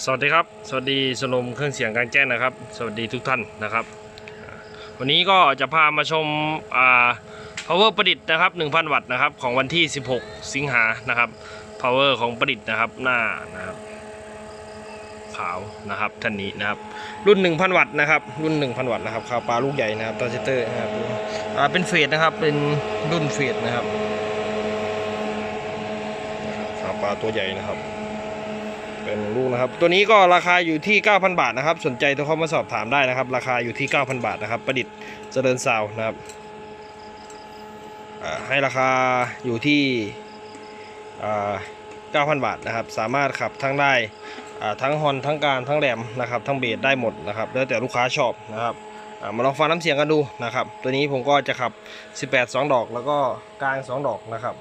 สวัสดีครับ สวัสดีสนมเครื่องเสียงกางแจ้งนะครับ สวัสดีทุกท่านนะครับ วันนี้ก็จะพามาชมอ่า power ประดิษฐ์นะครับ 1,000 วัตต์นะครับของวันที่ 16 สิงหานะครับ power ของประดิษฐ์นะครับหน้านะครับขาวนะครับท่านนี้นะครับ รุ่น 1,000 วัตต์นะครับ รุ่น 1,000 วัตต์นะครับขาวปลาลูกใหญ่นะครับตอเซเตอร์นะครับอ่าเป็นเฟสนะครับเป็นรุ่นเฟสนะครับขาวปลาตัวใหญ่นะครับ ลูกนะครับ ตัวนี้ก็ราคาอยู่ที่ 9,000 บาทนะครับ สนใจโทรเข้ามาสอบถามได้นะครับ ราคาอยู่ที่ 9,000 บาทนะครับ ประดิษฐ์เจริญซาวนะครับให้ราคาอยู่ที่อ่า9,000 บาทนะครับ สามารถขับทั้งได้ทั้งฮอนทั้งการทั้งแหลมนะครับ ทั้งเบสได้หมดนะครับ แล้วแต่ลูกค้าชอบนะครับมาลองฟังน้ำเสียงกันดูนะครับ ตัวนี้ผมก็จะขับ 18 2 ดอกแล้วก็กลาง 2 ดอกนะครับ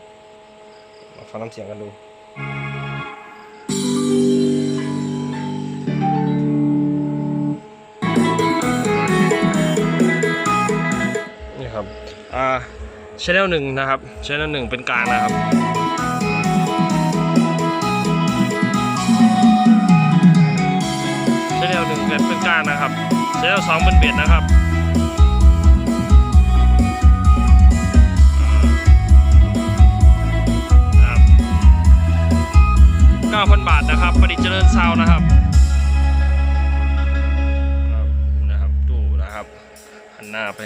ฟังน้ำเสียงกันดู อ่าชแนลหนึ่งนะครับชแนลหนึ่งเป็นกลางนะครับชแนลหนึ่งเป็นกลางนะครับชแนลสองเป็นเบียดนะครับเก้าพันบาทนะครับประดิษฐ์เจริญซาวน์นะครับครับนะครับดูนะครับ หันหน้าไป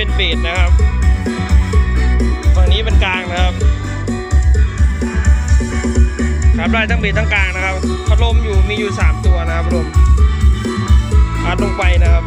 เป็นเบสนะครับฝั่งนี้เป็นกลางนะครับครับได้ทั้งเบสทั้งกลางนะครับพัดลมอยู่มีอยู่ 3 ตัวนะครับพัดลมพัดลงไปนะครับ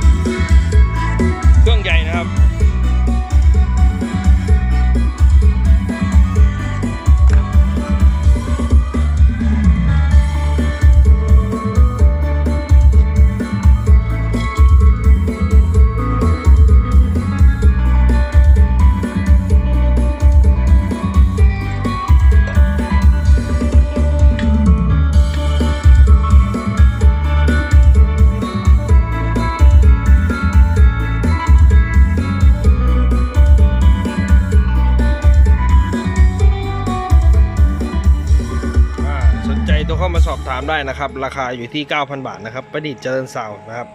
เข้ามาสอบถามได้นะครับ ราคาอยู่ที่ 9,000 บาทนะครับ ประดิษฐ์เจริญซาวน์นะครับ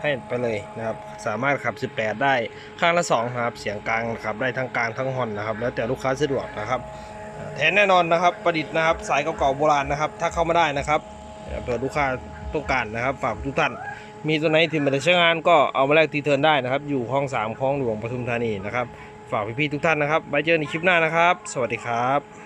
ให้ไปเลยนะครับ สามารถขับ 18 ได้ข้างละ2นะครับ เสียงกลางขับ ได้ทั้งกลางทั้งฮอนนะครับ แล้วแต่ลูกค้าสะดวกนะครับ แทนแน่นอนนะครับ ประดิษฐ์นะครับ สายเก่าๆโบราณนะครับ ถ้าเข้ามาได้นะครับเผื่อลูกค้าต้องการนะครับ ฝากทุกท่าน มีตัวไหนที่ไมาได้ใช้งานก็เอามาแลกทีเทิร์นได้นะครับ อยู่ห้อง3คลองหลวงปทุมธานีนะครับ ฝากพี่ๆทุกท่านนะครับ ไว้เจอกันในคลิปหน้านะครับ สวัสดีครับ